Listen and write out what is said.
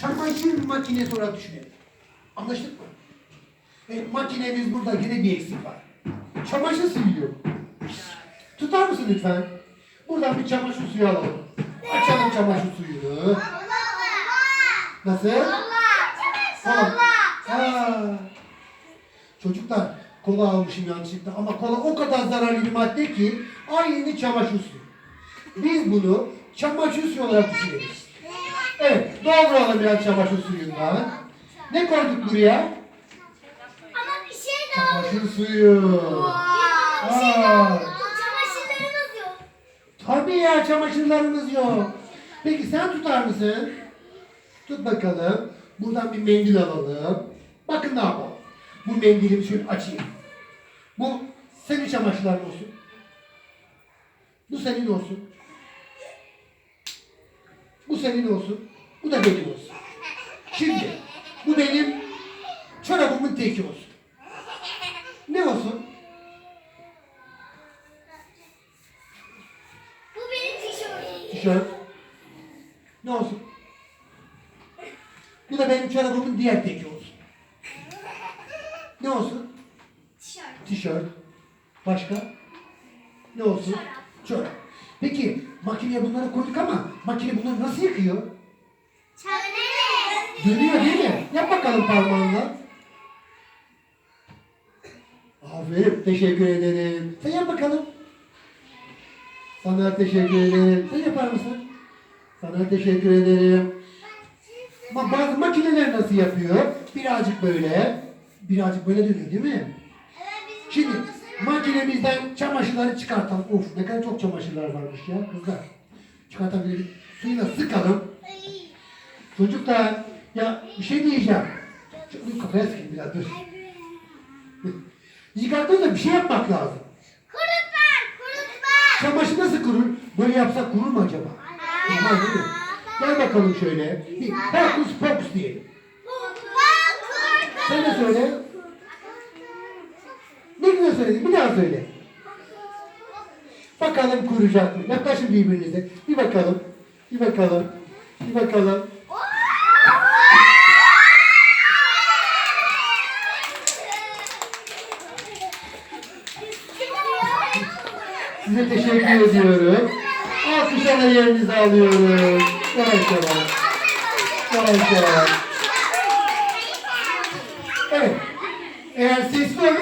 çamaşır makinesi olarak düşünelim. Anlaştık mı? E, makinemiz burada yine bir eksik var. Çamaşır suyu yok. Tutar mısın lütfen? Buradan bir çamaşır suyu alalım. Açalım çamaşır suyunu. Nasıl? Kola. Aa. Çocuklar kola almışım yanlışlıkla ama kola o kadar zararlı bir madde ki aynı çamaşır suyu. Biz bunu çamaşır suyu olarak düşünüyoruz. Evet, dolduralım biraz çamaşır suyundan. Ne koyduk buraya? Ama bir şey daha Çamaşır suyu. Bir şey Aa. daha Çamaşırlarımız yok. Tabii ya çamaşırlarımız yok. Peki sen tutar mısın? Tut bakalım. Buradan bir mendil alalım. Bakın ne yapalım. Bu mendilimi şöyle açayım. Bu senin çamaşırların olsun. Bu senin olsun. Bu senin olsun. Bu da benim olsun. Şimdi bu benim çorabımın teki olsun. Ne olsun? Bu benim tişörtüm. Tişört. Ne olsun? Bu da benim çorabımın diğer teki olsun. Ne olsun? Tişört. Tişört. Başka? Ne olsun? Çorap. Peki makineye bunları koyduk ama makine bunları nasıl yıkıyor? Çamaşır. Dönüyor değil mi? Yap bakalım parmağınla. Aferin. Teşekkür ederim. Sen yap bakalım. Sana teşekkür ederim. Sen yapar mısın? Sana teşekkür ederim. Ama bazı makineler nasıl yapıyor? Birazcık böyle. Birazcık böyle dönüyor değil mi? Şimdi makinemizden çamaşırları çıkartalım. Of ne kadar çok çamaşırlar varmış ya kızlar. Çıkartabilirim. Suyla sıkalım. Çocuklar ya bir şey diyeceğim. Şunu kafaya sıkayım biraz dur. Yıkarken da bir şey yapmak lazım. Kurutma. Kurutma. Çamaşır nasıl kurur? Böyle yapsak kurur mu acaba? Kurmaz değil mi? Gel bakalım şöyle. Bir Hokus pokus diyelim. Sen de söyle. Söyledin. Bir daha söyle. Bakalım kuracak mı? Yaklaşın birbirinize. Bir bakalım. Bir bakalım. Bir bakalım. Size teşekkür ediyorum. Alkışlarla yerinizi alıyoruz. Yavaş yavaş. Yavaş yavaş. Evet. Eğer sesli olursa